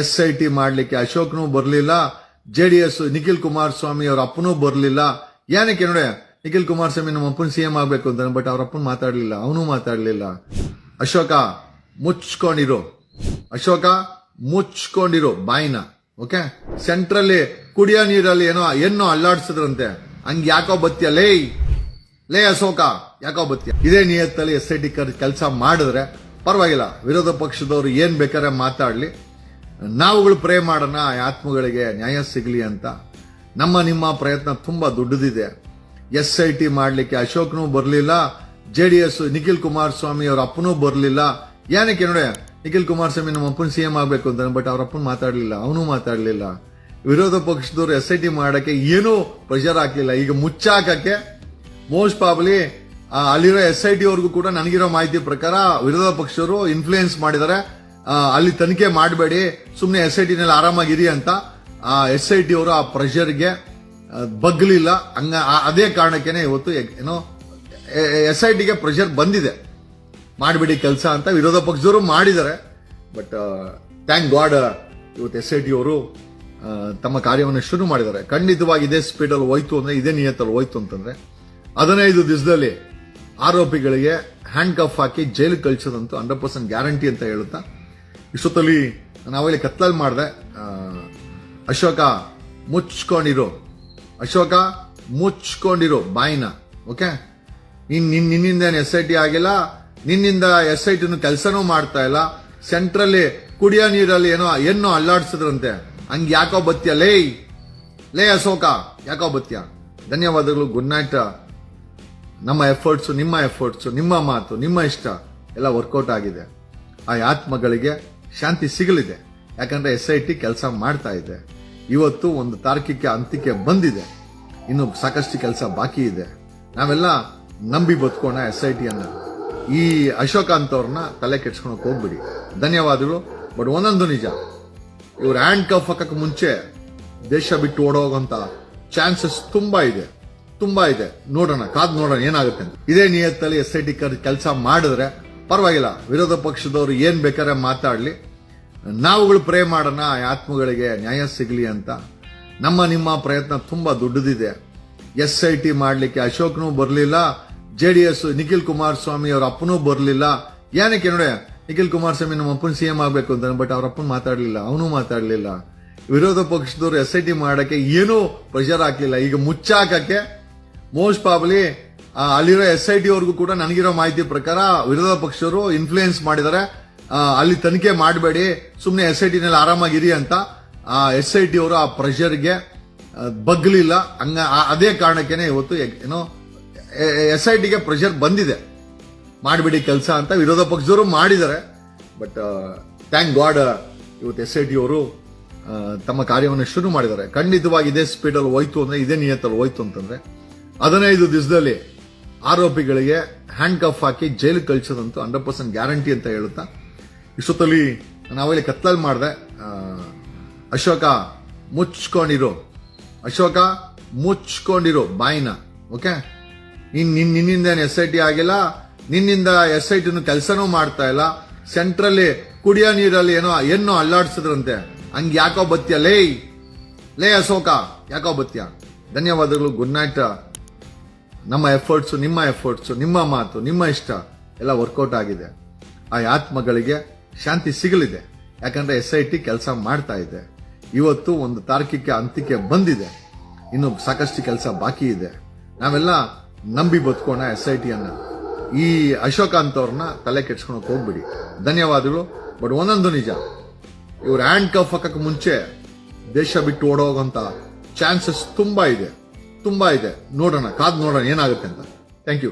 S I T ಮಾಡಲಿಕ್ಕೆ ಅಶೋಕ್ನು ಬರಲಿಲ್ಲ J D S Nikhil Kumaraswamy ಅವ್ರ ಅಪ್ಪನೂ ಬರಲಿಲ್ಲ. ಏನಕ್ಕೆ ನೋಡಿ, ನಿಖಿಲ್ ಕುಮಾರಸ್ವಾಮಿ ನಮ್ಮ ಅಪ್ಪನ ಸಿಎಂ ಆಗಬೇಕು ಅಂತ ಬಟ್ ಅವ್ರ ಅಪ್ಪನ ಮಾತಾಡಲಿಲ್ಲ, ಅವನು ಮಾತಾಡಲಿಲ್ಲ. ಅಶೋಕ, ಮುಚ್ಕೊಂಡಿರೋ. ಅಶೋಕ, ಮುಚ್ಕೊಂಡಿರೋ ಬಾಯಿನ ಓಕೆ ಸೆಂಟ್ರಲ್ಲಿ ಕುಡಿಯೋ ನೀರಲ್ಲಿ ಏನೋ ಏನೋ ಅಲ್ಲಾಡ್ಸಿದ್ರಂತೆ. ಹಂಗ ಯಾಕೋ ಬತ್ತಿಯ? ಲೇ ಲೇ ಅಶೋಕ, ಯಾಕೋ ಬತ್ತಿಯ? ಇದೇ ನಿಯತ್ತಲ್ಲಿ ಎಸ್ ಐ ಟಿ ಕೆಲಸ ಮಾಡಿದ್ರೆ ಪರವಾಗಿಲ್ಲ. ವಿರೋಧ ಪಕ್ಷದವರು ಏನ್ ಬೇಕಾದ್ರೆ ಮಾತಾಡ್ಲಿ. ನಾವುಗಳು ಪ್ರೇ ಮಾಡೋಣ ಆತ್ಮಗಳಿಗೆ ನ್ಯಾಯ ಸಿಗಲಿ ಅಂತ ನಮ್ಮ ನಿಮ್ಮ ಪ್ರಯತ್ನ ತುಂಬ ದೊಡ್ಡದಿದೆ. ಎಸ್ ಐ ಟಿ ಮಾಡಲಿಕ್ಕೆ ಅಶೋಕ್ನೂ ಬರಲಿಲ್ಲ, J D S Nikhil Kumaraswamy ಅವ್ರ ಅಪ್ಪನೂ ಬರಲಿಲ್ಲ. ಏನಕ್ಕೆ ನೋಡಿ, ನಿಖಿಲ್ ಕುಮಾರಸ್ವಾಮಿ ನಮ್ಮ ಅಪ್ಪನ ಸಿ ಎಂ ಆಗಬೇಕು ಅಂತ, ಬಟ್ ಅವ್ರ ಅಪ್ಪನ ಮಾತಾಡಲಿಲ್ಲ, ಅವನು ಮಾತಾಡಲಿಲ್ಲ. ವಿರೋಧ ಪಕ್ಷದವರು ಎಸ್ ಐ ಟಿ ಮಾಡೋಕ್ಕೆ ಏನೂ ಪ್ರೆಷರ್ ಹಾಕಲಿಲ್ಲ. ಈಗ ಮುಚ್ಚಾಕಕ್ಕೆ ಮೋಸ್ಟ್ ಪ್ರಾಬ್ಲಿ ಅಲ್ಲಿರೋ ಎಸ್ ಐ ಟಿ ಅವ್ರಿಗೂ ಕೂಡ ನನಗಿರೋ ಮಾಹಿತಿ ಪ್ರಕಾರ ವಿರೋಧ ಪಕ್ಷರು ಇನ್ಫ್ಲೂಯೆನ್ಸ್ ಮಾಡಿದ್ದಾರೆ. ಅಲ್ಲಿ ತನಿಖೆ ಮಾಡಬೇಡಿ ಸುಮ್ಮನೆ ಎಸ್ ಐ ಟಿನಲ್ಲಿ ಆರಾಮಾಗಿರಿ ಅಂತ. ಎಸ್ ಐ ಟಿ ಅವರು ಆ ಪ್ರೆಷರ್ಗೆ ಬಗ್ಲಿಲ್ಲ. ಹಂಗ, ಆ- ಅದೇ ಕಾರಣಕ್ಕೇನೆ ಇವತ್ತು ಏನೋ ಎಸ್ ಐ ಟಿಗೆ ಪ್ರೆಷರ್ ಬಂದಿದೆ. ಮಾಡಬೇಡಿ ಕೆಲಸ ಅಂತ ವಿರೋಧ ಪಕ್ಷದವರು ಮಾಡಿದ್ದಾರೆ. ಬಟ್ ಥ್ಯಾಂಕ್ ಗಾಡ್ ಇವತ್ತು ಎಸ್ ಐ ಟಿ ಅವರು ತಮ್ಮ ಕಾರ್ಯವನ್ನು ಶುರು ಮಾಡಿದ್ದಾರೆ. ಖಂಡಿತವಾಗಿ ಇದೇ ಸ್ಪೀಡಲ್ಲಿ ಹೋಯ್ತು ಅಂದ್ರೆ, ಇದೇ ನಿಯತ್ತಲ್ಲಿ ಹೋಯ್ತು ಅಂತಂದ್ರೆ, ಹದಿನೈದು ದಿವಸದಲ್ಲಿ ಆರೋಪಿಗಳಿಗೆ ಹ್ಯಾಂಡ್ ಕಫ್ ಹಾಕಿ ಜೈಲು ಕಳಿಸೋದಂತೂ ಹಂಡ್ರೆಡ್ ಪರ್ಸೆಂಟ್ ಗ್ಯಾರಂಟಿ ಅಂತ ಹೇಳುತ್ತಾ ಇಷ್ಟೊತ್ತಲ್ಲಿ ನಾವಲ್ಲಿ ಕತ್ಲಲ್ಲಿ ಮಾಡಿದೆ ಅಶೋಕ ಮುಚ್ಕೊಂಡಿರೋ. ಅಶೋಕ ಮುಚ್ಕೊಂಡಿರೋ ಬಾಯಿನ, ಓಕೆ? ನಿನ್, ನಿನ್- ನಿನ್ನಿಂದ ಎಸ್ ಐ ಟಿ ಆಗಿಲ್ಲ, ನಿನ್ನಿಂದ ಎಸ್ ಐ ಟಿನ ಕೆಲಸನೂ ಮಾಡ್ತಾ ಇಲ್ಲ, ಸೆಂಟ್ರಲ್ಲಿ ಕುಡಿಯೋ ನೀರಲ್ಲಿ ಏನೋ ಏನೋ ಅಲ್ಲಾಡ್ಸಿದ್ರಂತೆ, ಹಂಗೆ ಯಾಕೋ ಬತ್ತಿಯ ಲೇ ಲೇ ಅಶೋಕ, ಯಾಕೋ ಬತ್ತಿಯ ಧನ್ಯವಾದಗಳು, ಗುಡ್ ನೈಟ್. ನಮ್ಮ ಎಫರ್ಟ್ಸು, ನಿಮ್ಮ ಎಫರ್ಟ್ಸು, ನಿಮ್ಮ ಮಾತು, ನಿಮ್ಮ ಇಷ್ಟ, ಎಲ್ಲ ವರ್ಕೌಟ್ ಆಗಿದೆ. ಆ ಆತ್ಮಗಳಿಗೆ ಶಾಂತಿ ಸಿಗಲಿದೆ. ಯಾಕಂದ್ರೆ ಎಸ್ ಐ ಟಿ ಕೆಲಸ ಮಾಡ್ತಾ ಇದೆ. ಇವತ್ತು ಒಂದು ತಾರ್ಕಿಕ ಅಂತ್ಯಕ್ಕೆ ಬಂದಿದೆ. ಇನ್ನು ಸಾಕಷ್ಟು ಕೆಲಸ ಬಾಕಿ ಇದೆ. ನಾವೆಲ್ಲ ನಂಬಿ ಬದುಕೋಣ ಎಸ್ ಐ ಟಿಯನ್ನ ಈ ಅಶೋಕ ಅಂತವ್ರನ್ನ ತಲೆ ಕೆಡ್ಸ್ಕೊಳಕ್ ಹೋಗ್ಬಿಡಿ. ಧನ್ಯವಾದಗಳು. ಬಟ್ ಒಂದೊಂದು ನಿಜ. ಇವ್ರು ಹ್ಯಾಂಡ್ ಕಫ್ ಹಾಕಕ್ ಮುಂಚೆ ದೇಶ ಬಿಟ್ಟು ಓಡೋಗಂತ ಚಾನ್ಸಸ್ ತುಂಬಾ ಇದೆ. ತುಂಬಾ ಇದೆ. ನೋಡೋಣ. ಕಾದ್ ನೋಡೋಣ ಏನಾಗುತ್ತೆ ಅಂತ. ಇದೇ ನಿಯತ್ತಲ್ಲಿ ಎಸ್ ಐ ಟಿ ಕೆಲಸ ಮಾಡಿದ್ರೆ ಪರವಾಗಿಲ್ಲ, ವಿರೋಧ ಪಕ್ಷದವರು ಏನು ಬೇಕಾದ್ರೆ ಮಾತಾಡ್ಲಿ. ನಾವುಗಳು ಪ್ರೇ ಮಾಡೋಣ ಆತ್ಮಗಳಿಗೆ ನ್ಯಾಯ ಸಿಗಲಿ ಅಂತ. ನಮ್ಮ ನಿಮ್ಮ ಪ್ರಯತ್ನ ತುಂಬಾ ದೊಡ್ಡದಿದೆ. ಎಸ್ ಐ ಟಿ ಮಾಡಲಿಕ್ಕೆ ಅಶೋಕ್ನೂ ಬರಲಿಲ್ಲ, J D S Nikhil Kumaraswamy ಅವ್ರ ಅಪ್ಪನೂ ಬರಲಿಲ್ಲ. ಏನಕ್ಕೆ ನೋಡಿ, ನಿಖಿಲ್ ಕುಮಾರಸ್ವಾಮಿ ನಮ್ಮ ಅಪ್ಪನ ಸಿಎಂ ಆಗಬೇಕು ಅಂತ, ಬಟ್ ಅವ್ರ ಅಪ್ಪನ ಮಾತಾಡಲಿಲ್ಲ, ಅವನು ಮಾತಾಡಲಿಲ್ಲ. ವಿರೋಧ ಪಕ್ಷದವರು ಎಸ್ ಐ ಟಿ ಮಾಡಕ್ಕೆ ಏನೂ ಪ್ರೆಷರ್ ಹಾಕಲಿಲ್ಲ. ಈಗ ಮುಚ್ಚಾಕಕ್ಕೆ ಮೋಸ್ಟ್ ಪ್ರಾಬ್ಲಿ ಅಲ್ಲಿರೋ ಎಸ್ ಐ ಟಿ ಅವ್ರಿಗೂ ಕೂಡ ನನಗಿರೋ ಮಾಹಿತಿ ಪ್ರಕಾರ ವಿರೋಧ ಪಕ್ಷರು ಇನ್ಫ್ಲೂಯೆನ್ಸ್ ಮಾಡಿದ್ದಾರೆ. ಅಲ್ಲಿ ತನಿಖೆ ಮಾಡಬೇಡಿ. ಸುಮ್ಮನೆ ಎಸ್ ಐ ಟಿನಲ್ಲಿ ಆರಾಮಾಗಿರಿ ಅಂತ ಎಸ್ ಐ ಟಿ ಅವರು ಆ ಪ್ರೆಷರ್ಗೆ ಬಗ್ಲಿಲ್ಲ. ಹಂಗ, ಆ- ಅದೇ ಕಾರಣಕ್ಕೇನೆ ಇವತ್ತು ಏನೋ ಎಸ್ ಐ ಟಿಗೆ ಪ್ರೆಷರ್ ಬಂದಿದೆ. ಮಾಡಬೇಡಿ ಕೆಲಸ ಅಂತ ವಿರೋಧ ಪಕ್ಷದವರು ಮಾಡಿದ್ದಾರೆ. ಬಟ್ ಥ್ಯಾಂಕ್ ಗಾಡ್ ಇವತ್ತು ಎಸ್ ಐ ಟಿ ಅವರು ತಮ್ಮ ಕಾರ್ಯವನ್ನು ಶುರು ಮಾಡಿದ್ದಾರೆ. ಖಂಡಿತವಾಗಿ ಇದೇ ಸ್ಪೀಡಲ್ಲಿ ಹೋಯ್ತು ಅಂದ್ರೆ, ಇದೇ ನಿಯತ್ತಲ್ಲಿ ಹೋಯ್ತು ಅಂತಂದ್ರೆ, ಹದಿನೈದು ದಿವಸದಲ್ಲಿ ಆರೋಪಿಗಳಿಗೆ ಹ್ಯಾಂಡ್ ಕಫ್ ಹಾಕಿ ಜೈಲಿಗೆ ಕಳಿಸೋದಂತೂ ಹಂಡ್ರೆಡ್ ಪರ್ಸೆಂಟ್ ಗ್ಯಾರಂಟಿ ಅಂತ ಹೇಳುತ್ತಾ? ಇಷ್ಟೊತ್ತಲ್ಲಿ ನಾವಲ್ಲಿ ಕತ್ತಲಲ್ಲಿ ಮಾಡಿದೆ ಅಶೋಕ ಮುಚ್ಕೊಂಡಿರೋ ಅಶೋಕ ಮುಚ್ಕೊಂಡಿರೋ ಬಾಯಿನ ಓಕೆ ನಿನ್- ನಿನ್ನಿಂದ ಎಸ್ ಐ ಟಿ ಆಗಿಲ್ಲ, ನಿನ್ನಿಂದ ಎಸ್ ಐ ಟಿನೂ ಕೆಲಸನೂ ಮಾಡ್ತಾ ಇಲ್ಲ ಸೆಂಟ್ರಲ್ಲಿ ಕುಡಿಯೋ ನೀರಲ್ಲಿ ಏನೋ ಏನೋ ಅಲ್ಲಾಡ್ಸಿದ್ರಂತೆ, ಹಂಗೆ ಯಾಕೋ ಬತ್ತಿಯ ಲೇ ಲೇ ಅಶೋಕ, ಯಾಕೋ ಬತ್ತಿಯ ಧನ್ಯವಾದಗಳು ಗುಡ್ ನೈಟ್ ನಮ್ಮ ಎಫರ್ಟ್ಸು ನಿಮ್ಮ ಎಫರ್ಟ್ಸು ನಿಮ್ಮ ಮಾತು, ನಿಮ್ಮ ಇಷ್ಟ ಎಲ್ಲ ವರ್ಕೌಟ್ ಆಗಿದೆ. ಆ ಆತ್ಮಗಳಿಗೆ ಶಾಂತಿ ಸಿಗಲಿದೆ. ಯಾಕಂದರೆ ಎಸ್ ಐ ಟಿ ಕೆಲಸ ಮಾಡ್ತಾ ಇದೆ. ಇವತ್ತು ಒಂದು ತಾರ್ಕಿಕ ಅಂತ್ಯಕ್ಕೆ ಬಂದಿದೆ. ಇನ್ನು ಸಾಕಷ್ಟು ಕೆಲಸ ಬಾಕಿ ಇದೆ. ನಾವೆಲ್ಲ ನಂಬಿ ಬದುಕೋಣ ಎಸ್ ಐ ಟಿಯನ್ನು ಈ ಅಶೋಕ ಅಂತವ್ರನ್ನ ತಲೆ ಕೆಡ್ಸ್ಕೊಳಕ್ಕೆ ಹೋಗ್ಬಿಡಿ. ಧನ್ಯವಾದಗಳು. ಬಟ್ ಒಂದೊಂದು ನಿಜ. ಇವ್ರು ಹ್ಯಾಂಡ್ ಕಫ್ ಹಾಕಕ್ಕೆ ಮುಂಚೆ ದೇಶ ಬಿಟ್ಟು ಓಡೋಗಂತ ಚಾನ್ಸಸ್ ತುಂಬಾ ಇದೆ. ತುಂಬಾ ಇದೆ. ನೋಡೋಣ ಕಾದು ನೋಡೋಣ ಏನಾಗುತ್ತೆ ಅಂತ. Thank you